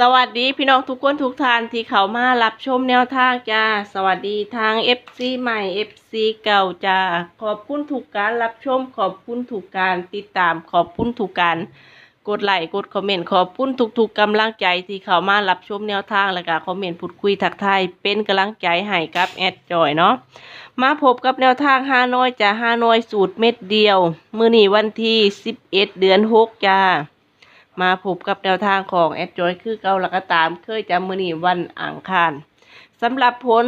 สวัสดีพี่น้องทุกคนทุกท่านที่เขามารับชมแนวทางจ้า สวัสดีทาง FC ใหม่ FC เก่าจ้า ขอบคุณทุกการรับชม ขอบคุณทุกการติดตาม ขอบคุณทุกการกดไลค์กดคอมเมนต์ขอบคุณทุกๆกำลังใจที่เขามารับชมแนวทางและก็คอมเมนต์พูดคุยทักทายเป็นกำลังใจให้กับแอดจอยเนาะมาพบกับแนวทางฮานอยจ้าฮานอยสูตรเม็ดเดียว มือนีวันที่11 เดือน6จ้า มาพบกับแนวทางของแอดจอยคือเก่าล้วก็ตาม เคยจำมือนีวันอังคารสำหรับผล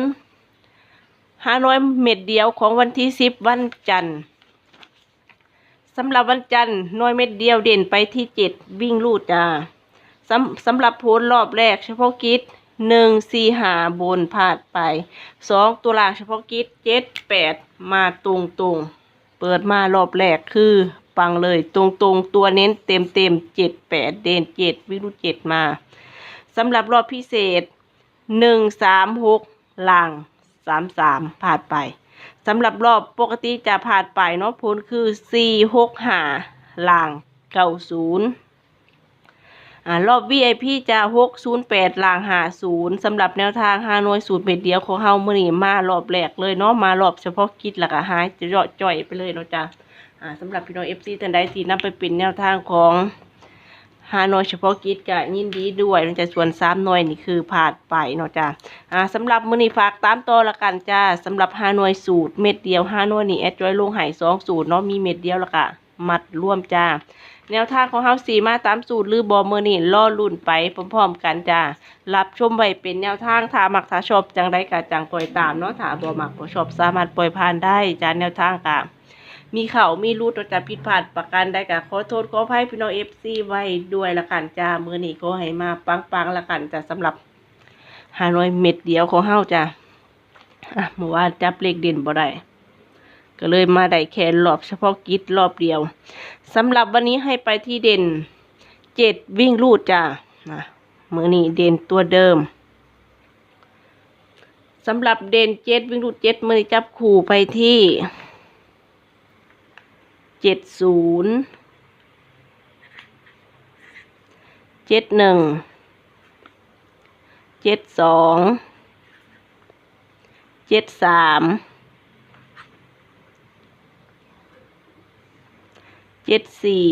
ฮานอยเม็ดเดียวของวันที่สิบวันจันทร์สำหรับวันจันทร์หน้อยเม็ดเดียวเด่นไปที่เจ็ดวิ่งลูดจ้าสำสำหรับผลรอบแรกเฉพาะกิจหนึ่งสี่หาบนพาดไปสองตัวลางเฉพาะกิจเจ็ดแปดมาตรงตรงๆเปิดมารอบแรกคือ ปังเลย ตรงๆตัวเน้นเต็มเต็มเจ็ดแปดเด่นเจ็ดวิรุเจ็ดมาสำหรับรอบพิเศษหนึ่งสามหกล่างสามสามผ่านไปสำหรับรอบปกติจะผ่านไปเนาะผลคือสี่หกหาล่างเก้าศูนย์อ่ารอบ VIP จะหกศูนย์แปดล่างหาศูนย์สำหรับแนวทางฮานอยสูตรเม็ดเดียวของเฮามื่อนี้มารอบแรกเลยเนาะมารอบเฉพาะกิจแล้วก็หายจะเจาะจ่อยไปเลยเนาะจ้ะอ่า สำหรับพี่น้องเอฟซีท่านใดที่นำไปเป็นแนวทางของฮานอยเฉพาะกิจก็ยินดีด้วยมันจะส่วนสามหน่วยนี่คือผ่านไปเนาะจ้าอ่าสำหรับมือนี้ฝากตามต่อละกันจ้าสำหรับฮานอยสูตรเม็ดเดียวฮานอยนี่แอดจอยลงหายสองสูตรเนาะมีเม็ดเดียวละก็มัดร่วมจ้า แนวทางของเฮาสีมาตามสูตรหรือบอมื้อนี้ล่อลุ่นไปพร้อมๆกันจ้ารับชมไว้เป็นแนวทางถ้ามักถ้าชอบจังไดก็จังปล่อยตามเนาะถ้าบ่มักบ่ชอบสามารถปล่อยผ่านได้จ้าแนวทางกะ มีเขามีรูดเราจะผิดพลาดประกันได้กับขอโทษขออภัยพี่น้องเอฟซีไว้ด้วยละกันจ้ามือนี้ก็ให้มาปังปังๆละกันจ้าสำหรับหาน้อยเม็ดเดียวของเฮาจ้าอะเมื่อวานจับเลขเด่นบ่ได้ก็เลยมาได้แค่รอบเฉพาะกิจรอบเดียวสำหรับวันนี้ให้ไปที่เด่นเจ็ดวิ่งรูดจ้านะมือนี้เด่นตัวเดิมสำหรับเด่นเจ็ดวิ่งรูดเจ็ดมือนี้จับขู่ไปที่ เจ็ดศูนย์เจ็ดหนึ่งเจ็ดสองเจ็ดสามเจ็ดสี่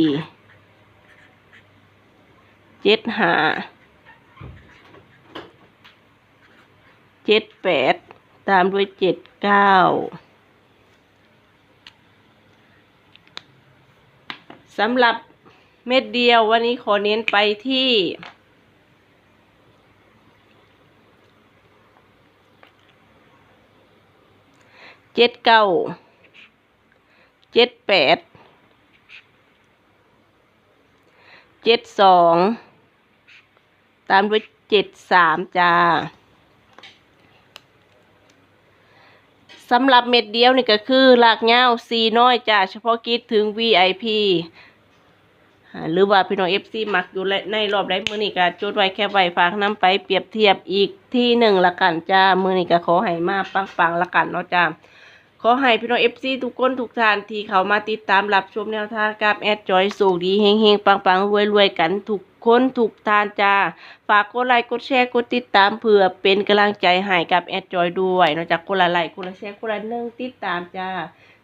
เจ็ดห้าเจ็ดแปดตามด้วยเจ็ดเก้า สำหรับเม็ดเดียววันนี้ขอเน้นไปที่เจ็ดเก้าเจ็ดแปดเจ็ดสองตามด้วยเจ็ดสามจ้า สำหรับเม็ดเดียวนี่ก็คือลากเงาซีน้อยจ้าเฉพาะกิจถึง VIP อ่าหรือว่าพี่น้อง FC มักอยู่และในรอบได้มือนี่ก็จดไว้แค่ไว้ฝากน้ำไปเปรียบเทียบอีกที่หนึ่งละกันจ้ามือนี่ก็ขอให้มาปังๆละกันเนาะจ้า ขอให้พี่น้อง FC ทุกคนทุกท่านที่เขามาติดตามรับชมแนวทางกับแอดจอยสูดีเฮงๆปังๆรวยๆกันทุกคนทุกท่านจ้าฝากกดไลค์กดแชร์กดติดตามเพื่อเป็นกำลังใจให้กับแอดจอยด้วยนอกจากคนละไลค์คนละแชร์คนละหนึ่งติดตามจ้า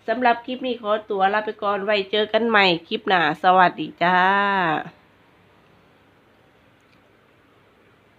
สำหรับคลิปนี้ขอตัวลาไปก่อนไว้เจอกันใหม่คลิปหน้าสวัสดีจ้า